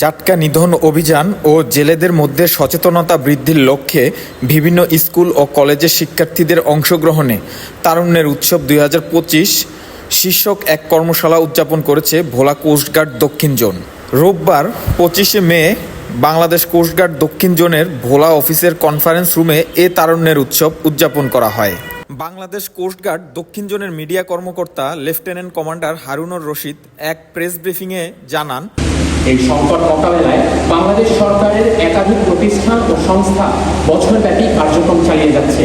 জাটকা নিধন অভিযান ও জেলেদের মধ্যে সচেতনতা বৃদ্ধির লক্ষ্যে বিভিন্ন স্কুল ও কলেজের শিক্ষার্থীদের অংশগ্রহণে তারুণ্যের উৎসব দুই হাজার পঁচিশ। শীর্ষক এক কর্মশালা উদযাপন করেছে ভোলা কোস্টগার্ড দক্ষিণ জোন। রোববার পঁচিশে মে বাংলাদেশ কোস্টগার্ড দক্ষিণ জোনের ভোলা অফিসের কনফারেন্স রুমে এ তারুণ্যের উৎসব উদযাপন করা হয়। বাংলাদেশ কোস্টগার্ড দক্ষিণ জোনের মিডিয়া কর্মকর্তা লেফটেন্যান্ট কমান্ডার হারুনুর রশিদ এক প্রেস ব্রিফিংয়ে জানান এই সংকট মোকাবেলায় বাংলাদেশ সরকারের একাধিক প্রতিষ্ঠান ও সংস্থা বছরব্যাপী কার্যক্রম চালিয়ে যাচ্ছে।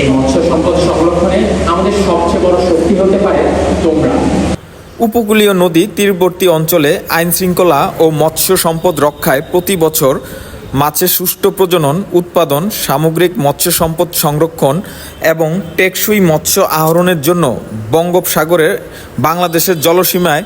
এই মৎস্য সম্পদ সংরক্ষণে আমাদের সবচেয়ে বড় শক্তি হতে পারে তোমরা। উপকূলীয় নদী তীরবর্তী অঞ্চলে আইন শৃঙ্খলা ও মৎস্য সম্পদ রক্ষায় প্রতি বছর মাছের সুষ্ঠু প্রজনন, উৎপাদন, সামগ্রিক মৎস্য সম্পদ সংরক্ষণ এবং টেকসই মৎস্য আহরণের জন্য বঙ্গোপসাগরের বাংলাদেশের জলসীমায়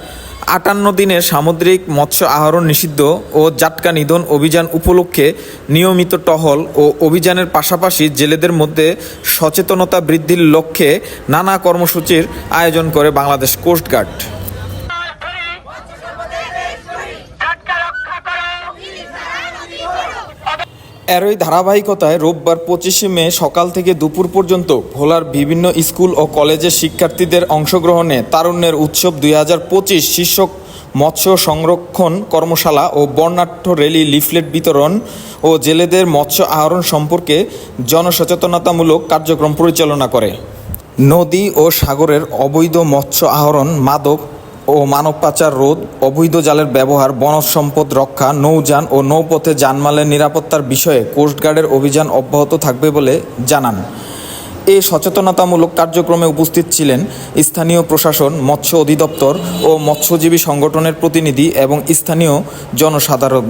আটান্ন দিনে সামুদ্রিক মৎস্য আহরণ নিষিদ্ধ ও জাটকা নিধন অভিযান উপলক্ষে নিয়মিত টহল ও অভিযানের পাশাপাশি জেলেদের মধ্যে সচেতনতা বৃদ্ধির লক্ষ্যে নানা কর্মসূচির আয়োজন করে বাংলাদেশ কোস্টগার্ড। এরই ধারাবাহিকতায় রোববার পঁচিশে মে সকাল থেকে দুপুর পর্যন্ত ভোলার বিভিন্ন স্কুল ও কলেজের শিক্ষার্থীদের অংশগ্রহণে তারুণ্যের উৎসব দুই হাজার পঁচিশ শীর্ষক মৎস্য সংরক্ষণ কর্মশালা ও বর্ণাঢ্য র্যালি লিফলেট বিতরণ ও জেলেদের মৎস্য আহরণ সম্পর্কে জনসচেতনতামূলক কার্যক্রম পরিচালনা করে। নদী ও সাগরের অবৈধ মৎস্য আহরণ মাদক ও মানব পাচার রোধ, অবৈধ জালের ব্যবহার, বনজ সম্পদ রক্ষা, নৌযান ও নৌপথে যানমালের নিরাপত্তার বিষয়ে কোস্টগার্ডের অভিযান অব্যাহত থাকবে বলে জানান। এ সচেতনতামূলক কার্যক্রমে উপস্থিত ছিলেন স্থানীয় প্রশাসন, মৎস্য অধিদপ্তর ও মৎস্যজীবী সংগঠনের প্রতিনিধি এবং স্থানীয় জনসাধারণ।